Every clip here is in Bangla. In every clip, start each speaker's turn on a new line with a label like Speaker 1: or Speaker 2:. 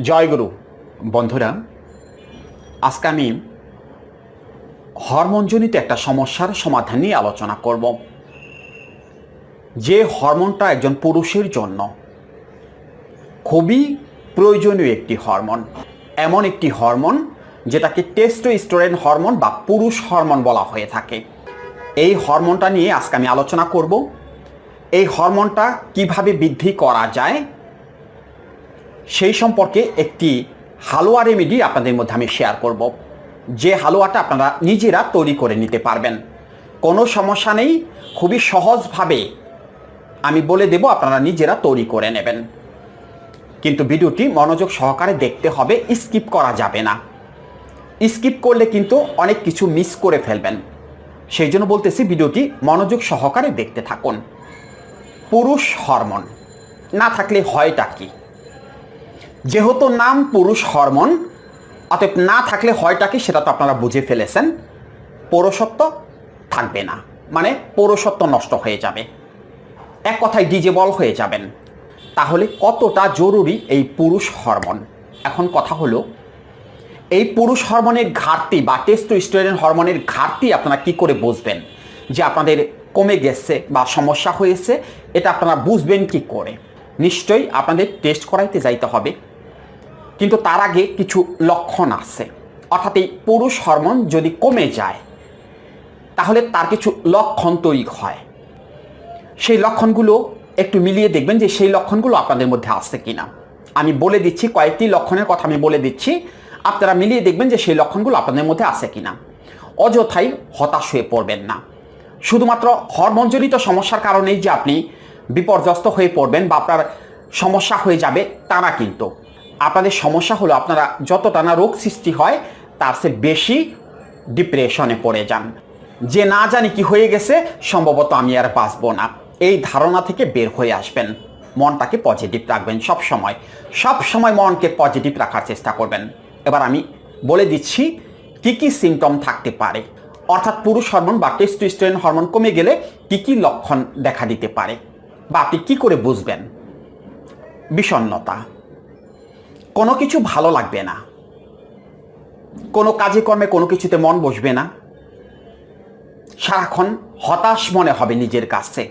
Speaker 1: জয়গুরু, বন্ধুরা, আজকে আমি হরমোনজনিত একটা সমস্যার সমাধান নিয়ে আলোচনা করব। যে হরমোনটা একজন পুরুষের জন্য খুবই প্রয়োজনীয় একটি হরমোন, এমন একটি হরমোন যেটাকে টেস্টোস্টেরন হরমোন বা পুরুষ হরমোন বলা হয়ে থাকে। এই হরমোনটা নিয়ে আজকে আমি আলোচনা করব। এই হরমোনটা কীভাবে বৃদ্ধি করা যায় সেই সম্পর্কে একটি হালুয়া রেমেডি আপনাদের মধ্যে আমি শেয়ার করব। যে হালুয়াটা আপনারা নিজেরা তৈরি করে নিতে পারবেন। কোনো সমস্যা নেই, খুবই সহজভাবে আমি বলে দেব, আপনারা নিজেরা তৈরি করে নেবেন। কিন্তু ভিডিওটি মনোযোগ সহকারে দেখতে হবে স্কিপ করা যাবে না। স্কিপ করলে কিন্তু অনেক কিছু মিস করে ফেলবেন। সেই জন্য বলতেছি, ভিডিওটি মনোযোগ সহকারে দেখতে থাকুন। পুরুষ হরমোন, না থাকলে হয়টা কি? যেহেতু নাম পুরুষ হরমোন, অতএব না থাকলে হয়টা কি সেটা তো আপনারা বুঝে ফেলেছেন। পৌরসত্ব থাকবে না মানে পৌরসত্ব নষ্ট হয়ে যাবে। এক কথায় ডিজেবল হয়ে যাবেন। তাহলে কতটা জরুরি এই পুরুষ হরমোন? এখন কথা হলো, এই পুরুষ হরমোনের ঘাটতি বা টেস্টোস্টেরন হরমোনের ঘাটতি আপনারা কি করে বুঝবেন? যে আপনাদের কমে গেছে বা সমস্যা হয়েছে, এটা আপনারা বুঝবেন কি করে? নিশ্চয়ই আপনাদের টেস্ট করাইতে যাইতে হবে। কিন্তু তার আগে কিছু লক্ষণ আছে। অর্থাৎ এই পুরুষ হরমোন যদি কমে যায়, তাহলে তার কিছু লক্ষণ তৈরি হয়। সেই লক্ষণগুলো একটু মিলিয়ে দেখবেন যে সেই লক্ষণগুলো আপনাদের মধ্যে আছে কিনা। আমি বলে দিচ্ছি, কয়েকটি লক্ষণের কথা আমি বলে দিচ্ছি। আপনারা মিলিয়ে দেখবেন যে সেই লক্ষণগুলো আপনাদের মধ্যে আছে কিনা। অযথাই হতাশ হয়ে পড়বেন না। শুধুমাত্র হরমোনজনিত সমস্যার কারণেই যে আপনি বিপর্যস্ত হয়ে পড়বেন বা আপনার সমস্যা হয়ে যাবে তা না কিন্তু। আপনাদের সমস্যা হলো আপনারা যত টানা রোগ সৃষ্টি হয়, তার সে বেশি ডিপ্রেশনে পড়ে যান। যে না জানি কি হয়ে গেছে, সম্ভবত আমি আর বাঁচবো না। এই ধারণা থেকে বের হয়ে আসবেন। মনটাকে পজিটিভ রাখবেন সব সময়। সব সময় মনকে পজিটিভ রাখার চেষ্টা করবেন। এবার আমি বলে দিচ্ছি, কি কি সিমটম থাকতে পারে? অর্থাৎ পুরুষ হরমোন বা টেস্টোস্টেরন হরমোন কমে গেলে কি কি লক্ষণ দেখা দিতে পারে? বা আপনি কি করে বুঝবেন? বিষণ্ণতা। কোনো কিছু ভালো লাগবে না। কোনো কাজে কর্মে কোনো কিছুতে মন বসবে না। সারাক্ষণ হতাশ মনে হবে নিজের কাছে।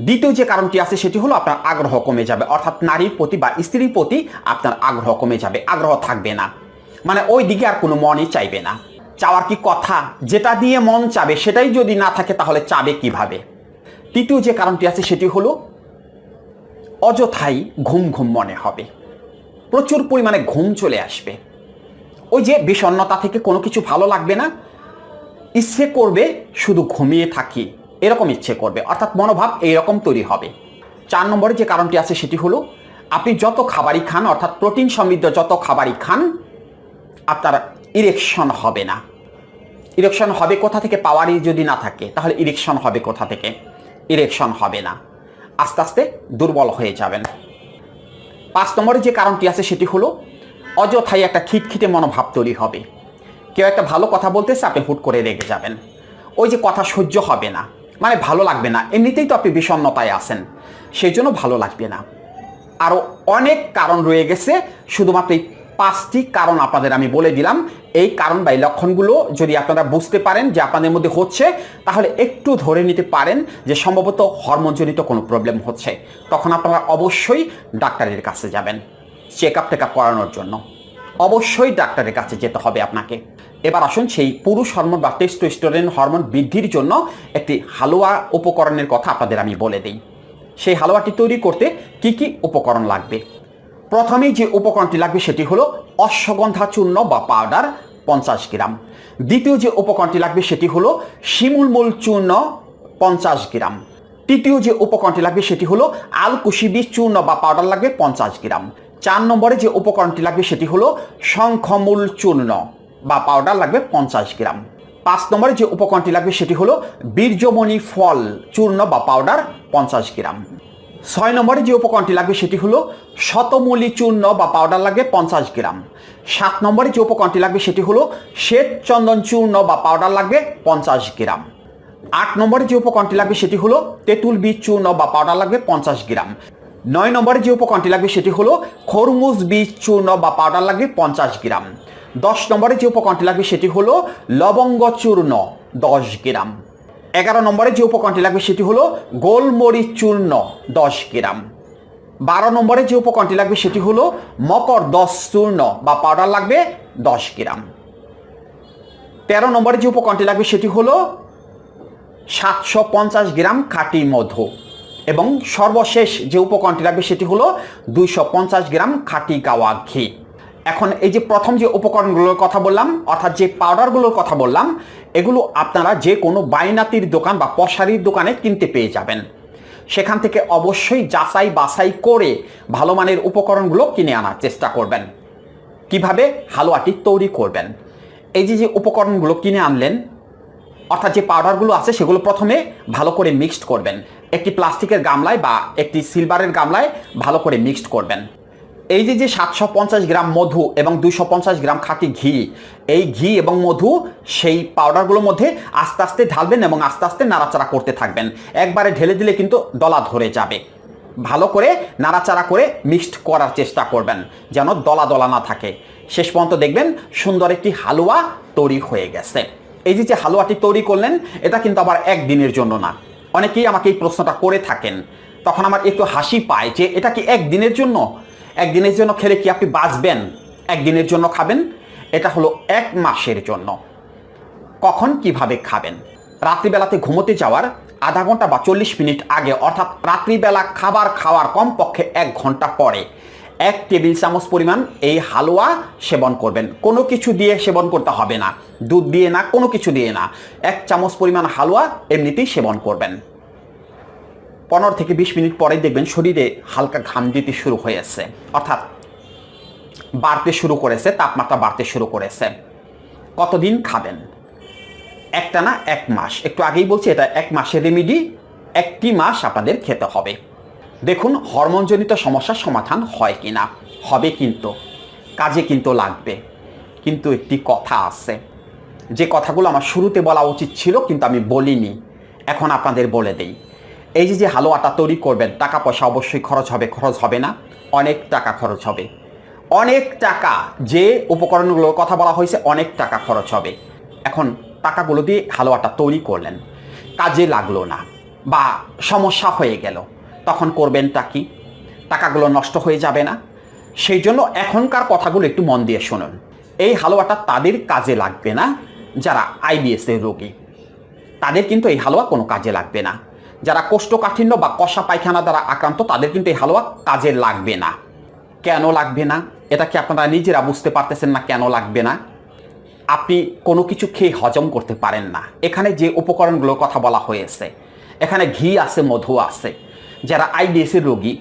Speaker 1: দ্বিতীয় যে কারণটি আছে সেটি হলো আপনার আগ্রহ কমে যাবে। অর্থাৎ নারীর প্রতি বা স্ত্রীর প্রতি আপনার আগ্রহ কমে যাবে। আগ্রহ থাকবে না। মানে ওই দিকে আর কোনো মনই চাইবে না। চাওয়ার কি কথা? যেটা দিয়ে মন চাবে সেটাই যদি না থাকে তাহলে চাবে কীভাবে? তৃতীয় যে কারণটি আছে সেটি হলো অযথাই ঘুম ঘুম মনে হবে। প্রচুর পরিমাণে ঘুম চলে আসবে। ওই যে বিষণ্ণতা থেকে কোনো কিছু ভালো লাগবে না, ইচ্ছে করবে শুধু ঘুমিয়ে থাকি, এরকম ইচ্ছে করবে, অর্থাৎ মনোভাব এইরকম তৈরি হবে। চার নম্বরে যে কারণটি আছে সেটি হলো, আপনি যত খাবারই খান, অর্থাৎ প্রোটিন সমৃদ্ধ যত খাবারই খান, আপনার ইরেকশন হবে না। ইরেকশন হবে কোথা থেকে? পাওয়ারই যদি না থাকে, তাহলে ইরেকশন হবে কোথা থেকে? ইরেকশন হবে না। আস্তে আস্তে দুর্বল হয়ে যাবেন। পাঁচ নম্বরের যে কারণটি আছে সেটি হলো অযথাই একটা খিটখিটে মনোভাব তৈরি হবে। কেউ একটা ভালো কথা বলতেছে আপনি হুট করে রেগে যাবেন। ওই যে কথা সহ্য হবে না মানে ভালো লাগবে না, এমনিতেই তো আপনি বিষণ্ণতায় আসেন সেই জন্য ভালো লাগবে না। আরও অনেক কারণ রয়ে গেছে, শুধুমাত্র এই পাঁচটি কারণ আপনাদের আমি বলে দিলাম। এই কারণ বা এই লক্ষণগুলো যদি আপনারা বুঝতে পারেন যে আপনাদের মধ্যে হচ্ছে, তাহলে একটু ধরে নিতে পারেন যে সম্ভবত হরমোনজনিত কোনো প্রবলেম হচ্ছে। তখন আপনারা অবশ্যই ডাক্তারের কাছে যাবেন চেক আপ টেক আপ করানোর জন্য। অবশ্যই ডাক্তারের কাছে যেতে হবে আপনাকে। এবার আসুন সেই পুরুষ হরমোন বা টেস্টোস্টেরন হরমোন বৃদ্ধির জন্য একটি হালুয়া উপকরণের কথা আপনাদের আমি বলে দিই। সেই হালুয়াটি তৈরি করতে কি কি উপকরণ লাগবে? প্রথমেই যে উপকরণটি লাগবে সেটি হলো অশ্বগন্ধা চূর্ণ বা পাউডার পঞ্চাশ গ্রাম। দ্বিতীয় যে উপকরণটি লাগবে সেটি হলো শিমুলমূল চূর্ণ পঞ্চাশ গ্রাম। তৃতীয় যে উপকরণটি লাগবে সেটি হলো আলকুশি বীজ চূর্ণ বা পাউডার লাগবে পঞ্চাশ গ্রাম। চার নম্বরে যে উপকরণটি লাগবে সেটি হলো শঙ্খমূল চূর্ণ বা পাউডার লাগবে পঞ্চাশ গ্রাম। পাঁচ নম্বরে যে উপকরণটি লাগবে সেটি হলো বীর্যমণি ফল চূর্ণ বা পাউডার পঞ্চাশ গ্রাম। ছয় নম্বরে যে উপকরণটি লাগবে সেটি হলো শতমূলি চূর্ণ বা পাউডার লাগবে পঞ্চাশ গ্রাম। সাত নম্বরে যে উপকরণটি লাগবে সেটি হলো শ্বেত চন্দন চূর্ণ বা পাউডার লাগবে পঞ্চাশ গ্রাম। আট নম্বরে যে উপকরণটি লাগবে সেটি হলো তেঁতুল বীজ চূর্ণ বা পাউডার লাগবে পঞ্চাশ গ্রাম। নয় নম্বরে যে উপকরণটি লাগবে সেটি হলো খরমুজ বীজ চূর্ণ বা পাউডার লাগবে পঞ্চাশ গ্রাম। দশ নম্বরে যে উপকরণটি লাগবে সেটি হলো লবঙ্গ চূর্ণ দশ গ্রাম। এগারো নম্বরে যে উপকরণটি লাগবে সেটি হলো গোলমরিচ চূর্ণ, দশ গ্রাম। বারো নম্বরে যে উপকরণটি লাগবে সেটি হলো মকর দশ চূর্ণ বা পাউডার লাগবে দশ গ্রাম। তেরো নম্বরে যে উপকরণটি লাগবে সেটি হলো সাতশো পঞ্চাশ গ্রাম খাঁটি মধু এবং সর্বশেষ যে উপকরণটি লাগবে সেটি হলো দুইশো পঞ্চাশ গ্রাম খাঁটি গাওয়া ঘি। এখন এই যে প্রথম যে উপকরণগুলোর কথা বললাম, অর্থাৎ যে পাউডারগুলোর কথা বললাম এগুলো আপনারা যে কোনো বাইনাতির দোকান বা পশারির দোকানে কিনতে পেয়ে যাবেন। সেখান থেকে অবশ্যই যাচাই বাছাই করে ভালো মানের উপকরণগুলো কিনে আনার চেষ্টা করবেন। কীভাবে? হালুয়াটি তৈরি করবেন। এই যে যে উপকরণগুলো কিনে আনলেন, অর্থাৎ যে পাউডারগুলো আছে সেগুলো প্রথমে ভালো করে মিক্সড করবেন। একটি প্লাস্টিকের গামলায় বা একটি সিলভারের গামলায় ভালো করে মিক্সড করবেন। এই যে যে সাতশো পঞ্চাশ গ্রাম মধু এবং দুইশো পঞ্চাশ গ্রাম খাঁটি ঘি, এই ঘি এবং মধু সেই পাউডারগুলোর মধ্যে আস্তে আস্তে ঢালবেন এবং আস্তে আস্তে নাড়াচাড়া করতে থাকবেন। একবারে ঢেলে দিলে কিন্তু দলা ধরে যাবে। ভালো করে নাড়াচাড়া করে মিক্সড করার চেষ্টা করবেন, যেন দলা দলা না থাকে। শেষ পর্যন্ত দেখবেন সুন্দর একটি হালুয়া তৈরি হয়ে গেছে। এই যে হালুয়াটি তৈরি করলেন, এটা কিন্তু আবার একদিনের জন্য না। অনেকেই আমাকে এই প্রশ্নটা করে থাকেন। তখন আমার একটু হাসি পায় যে, এটা কি একদিনের জন্য? একদিনের জন্য খেলে কি আপনি বাঁচবেন? একদিনের জন্য খাবেন? এটা হলো এক মাসের জন্য। কখন কীভাবে খাবেন? রাত্রিবেলাতে ঘুমোতে যাওয়ার আধা ঘণ্টা বা চল্লিশ মিনিট আগে, অর্থাৎ রাত্রিবেলা খাবার খাওয়ার কমপক্ষে এক ঘণ্টা পরে এক টেবিল চামচ পরিমাণ এই হালুয়া সেবন করবেন। কোনো কিছু দিয়ে সেবন করতে হবে না। দুধ দিয়ে না, কোনো কিছু দিয়ে না। এক চামচ পরিমাণ হালুয়া এমনিতেই সেবন করবেন। পনেরো থেকে বিশ মিনিট পরে দেখবেন শরীরে হালকা ঘাম দিতে শুরু হয়েছে। অর্থাৎ বাড়তে শুরু করেছে, তাপমাত্রা বাড়তে শুরু করেছে। কতদিন খাবেন? একটা না এক মাস। একটু আগেই বলছি, এটা এক মাসের রেমিডি একটি মাস আপনাদের খেতে হবে। দেখুন, হরমোনজনিত সমস্যার সমাধান হয় কি না হবে কিন্তু। কাজে কিন্তু লাগবে। কিন্তু একটি কথা আছে। যে কথাগুলো আমার শুরুতে বলা উচিত ছিল, কিন্তু আমি বলিনি। এখন আপনাদের বলে দেই। এই যে যে হালুয়াটা তৈরি করবেন টাকা পয়সা অবশ্যই খরচ হবে খরচ হবে না, অনেক টাকা খরচ হবে। অনেক টাকা, যে উপকরণগুলোর কথা বলা হয়েছে, অনেক টাকা খরচ হবে। এখন টাকাগুলো দিয়ে হালুয়াটা তৈরি করলেন, কাজে লাগল না বা সমস্যা হয়ে গেল। তখন করবেনটা কি? টাকাগুলো নষ্ট হয়ে যাবে না? সেই জন্য এখনকার কথাগুলো একটু মন দিয়ে শুনুন। এই হালুয়াটা তাদের কাজে লাগবে না, যারা আইবিএসের রোগী। তাদের কিন্তু এই হালুয়া কোনো কাজে লাগবে না। যারা কোষ্ঠকাঠিন্য বা কষা পায়খানা দ্বারা আক্রান্ত, তাদের কিন্তু এই হালুয়া কাজে লাগবে না। কেন লাগবে না? এটা কি আপনারা নিজেরা বুঝতে পারতেছেন না কেন লাগবে না? আপনি কোনো কিছু খেয়ে হজম করতে পারেন না। এখানে যে উপকরণগুলোর কথা বলা হয়েছে, এখানে ঘি আছে, মধু আছে। যারা আইবিএসের রোগী,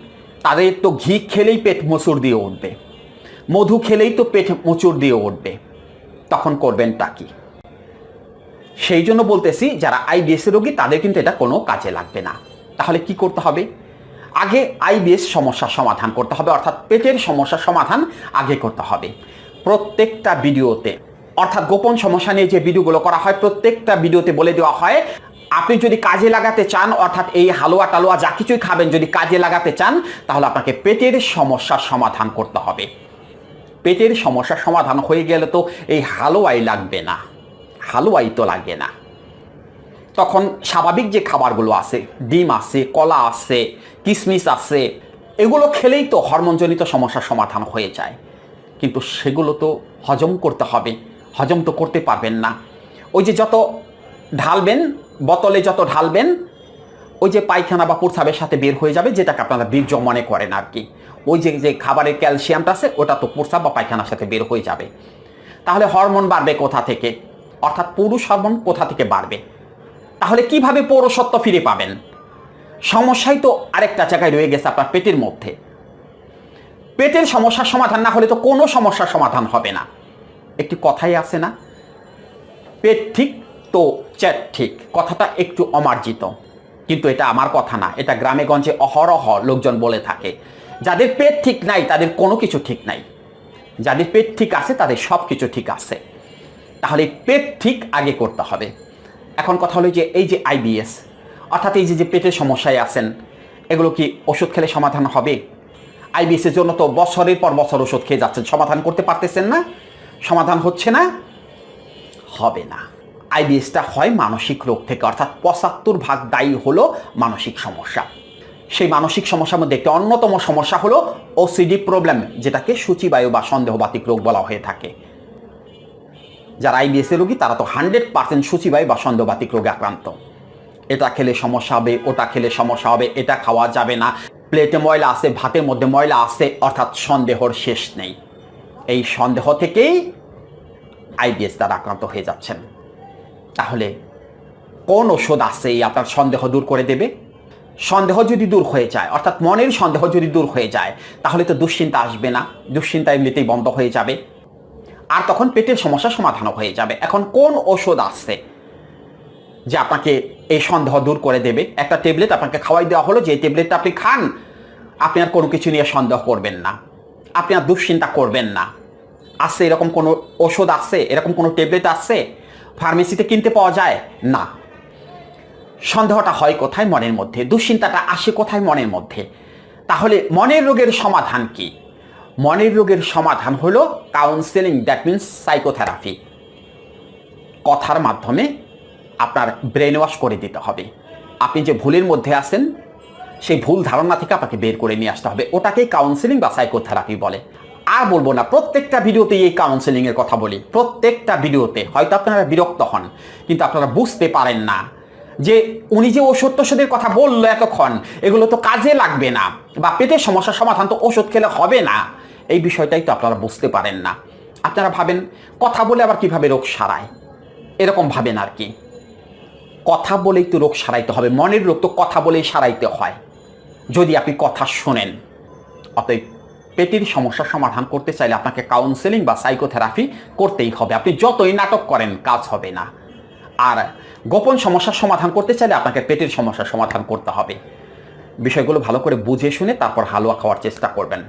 Speaker 1: তাদের তো ঘি খেলেই পেট মোচুর দিয়ে উঠবে। মধু খেলেই তো পেট মোচুর দিয়ে উঠবে। তখন করবেনটা কি? সেই জন্য বলতেছি, যারা আইবিএস রোগী, তাদের কিন্তু এটা কোনো কাজে লাগবে না। তাহলে কি করতে হবে? আগে আইবিএস সমস্যার সমাধান করতে হবে, অর্থাৎ পেটের সমস্যার সমাধান আগে করতে হবে। প্রত্যেকটা ভিডিওতে, অর্থাৎ গোপন সমস্যা নিয়ে যে ভিডিওগুলো করা হয়, প্রত্যেকটা ভিডিওতে বলে দেওয়া হয়, আপনি যদি কাজে লাগাতে চান, অর্থাৎ এই হালুয়া টালুয়া যা কিছুই খাবেন, যদি কাজে লাগাতে চান, তাহলে আপনাকে পেটের সমস্যার সমাধান করতে হবে। পেটের সমস্যার সমাধান হয়ে গেলে তো এই হালুয়াই লাগবে না। হালুয়াই তো লাগে না। তখন স্বাভাবিক যে খাবারগুলো আছে, ডিম আছে, কলা আছে কিশমিশ আছে, এগুলো খেলেই তো হরমোনজনিত সমস্যার সমাধান হয়ে যায়। কিন্তু সেগুলো তো হজম করতে হবে, হজম তো করতে পারবেন না। ওই যে যত ঢালবেন, বোতলে যত ঢালবেন, ওই যে পায়খানা বা প্রস্রাবের সাথে বের হয়ে যাবে, যেটাকে আপনারা বীর্য মনে করেন আর কি ওই যে যে খাবারের ক্যালসিয়ামটা আছে, ওটা তো প্রস্রাব বা পায়খানার সাথে বের হয়ে যাবে। তাহলে হরমোন বাড়বে কোথা থেকে? অর্থাৎ পুরুষ হরমোন কোথা থেকে বাড়বে? তাহলে কীভাবে পৌরসত্ব ফিরে পাবেন? সমস্যাই তো আরেকটা জায়গায় রয়ে গেছে আপনার পেটের মধ্যে। পেটের সমস্যার সমাধান না হলে তো কোনো সমস্যার সমাধান হবে না। একটি কথাই আছে না? পেট ঠিক তো চ্যাট ঠিক। কথাটা একটু অমার্জিত। কিন্তু এটা আমার কথা না। এটা গ্রামে গঞ্জে অহরহ লোকজন বলে থাকে। যাদের পেট ঠিক নাই, তাদের কোনো কিছু ঠিক নাই। যাদের পেট ঠিক আছে, তাদের সব কিছু ঠিক আছে। তাহলে পেট ঠিক আগে করতে হবে। এখন কথা হলো যে এই যে আইবিএস অর্থাৎ এই যে যে পেটের সমস্যায় আছেন, এগুলো কি ওষুধ খেলে সমাধান হবে? আইবিএস এর জন্য তো বছরের পর বছর ওষুধ খেয়ে যাচ্ছেন, সমাধান করতে পারতেছেন না? সমাধান হচ্ছে না? হবে না। আইবিএসটা হয় মানসিক রোগ থেকে, অর্থাৎ পঁচাত্তর ভাগ দায়ী হলো মানসিক সমস্যা। সেই মানসিক সমস্যার মধ্যে একটি অন্যতম সমস্যা হলো ওসিডি প্রবলেম যেটাকে সূচিবায়ু বা সন্দেহবাতিক রোগ বলা হয়ে থাকে। যারা আইবিএস এর রোগী, তারা তো হান্ড্রেড পার্সেন্ট সূচিবায়ু বা সন্দেহবাতিক রোগে আক্রান্ত। এটা খেলে সমস্যা হবে, ওটা খেলে সমস্যা হবে, এটা খাওয়া যাবে না। প্লেটে ময়লা আছে, ভাতের মধ্যে ময়লা আছে, অর্থাৎ সন্দেহর শেষ নেই। এই সন্দেহ থেকেই আইবিএস দ্বারা আক্রান্ত হয়ে যাচ্ছেন। তাহলে কোন ওষুধ আছে এই আপনার সন্দেহ দূর করে দেবে? সন্দেহ যদি দূর হয়ে যায়, অর্থাৎ মনের সন্দেহ যদি দূর হয়ে যায়, তাহলে তো দুশ্চিন্তা আসবে না। দুশ্চিন্তা এমনিতেই বন্ধ হয়ে যাবে। আর তখন পেটের সমস্যা সমাধানও হয়ে যাবে। এখন কোন ওষুধ আছে যে আপনাকে এই সন্দেহ দূর করে দেবে? একটা ট্যাবলেট আপনাকে খাওয়াই দেওয়া হলো, যে ট্যাবলেটটা আপনি খান, আপনি আর কোনো কিছু নিয়ে সন্দেহ করবেন না। আপনি আর দুশ্চিন্তা করবেন না। আছে এরকম কোনো ওষুধ আছে এরকম কোনো ট্যাবলেট আছে ফার্মেসিতে কিনতে পাওয়া যায়? না। সন্দেহটা হয় কোথায়? মনের মধ্যে। দুশ্চিন্তাটা আসে কোথায়? মনের মধ্যে। তাহলে মনের রোগের সমাধান কি? মনের রোগের সমাধান হলো কাউন্সেলিং দ্যাট মিন্স সাইকোথেরাপি কথার মাধ্যমে আপনার ব্রেন ওয়াশ করে দিতে হবে। আপনি যে ভুলের মধ্যে আছেন, সেই ভুল ধারণা থেকে আপনাকে বের করে নিয়ে আসতে হবে। ওটাকেই কাউন্সেলিং বা সাইকোথেরাপি বলে। আর বলব না, প্রত্যেকটা ভিডিওতে এই কাউন্সেলিং এর কথা বলি। প্রত্যেকটা ভিডিওতে, হয়তো আপনারা বিরক্ত হন, কিন্তু আপনারা বুঝতে পারেন না যে উনি যে ওষুধ টষুধের কথা বলল এতক্ষণ, এগুলো তো কাজে লাগবে না। বা পেটের সমস্যার সমাধান তো ওষুধ খেলে হবে না। এই বিষয়টাই তো আপনারা বুঝতে পারেন না। আপনারা ভাবেন, কথা বলে আবার কীভাবে রোগ সারায়? এরকম ভাবেন আর কি। কথা বলেই তো রোগ সারাইতে হবে। মনের রোগ তো কথা বলেই সারাইতে হয়। যদি আপনি কথা শোনেন, অতএব পেটের সমস্যা সমাধান করতে চাইলে আপনাকে কাউন্সেলিং বা সাইকোথেরাপি করতেই হবে। আপনি যতই নাটক করেন, কাজ হবে না। আর গোপন সমস্যার সমাধান করতে চাইলে আপনাকে পেটের সমস্যার সমাধান করতে হবে। বিষয়গুলো ভালো করে বুঝে শুনে তারপর হালুয়া খাওয়ার চেষ্টা করবেন।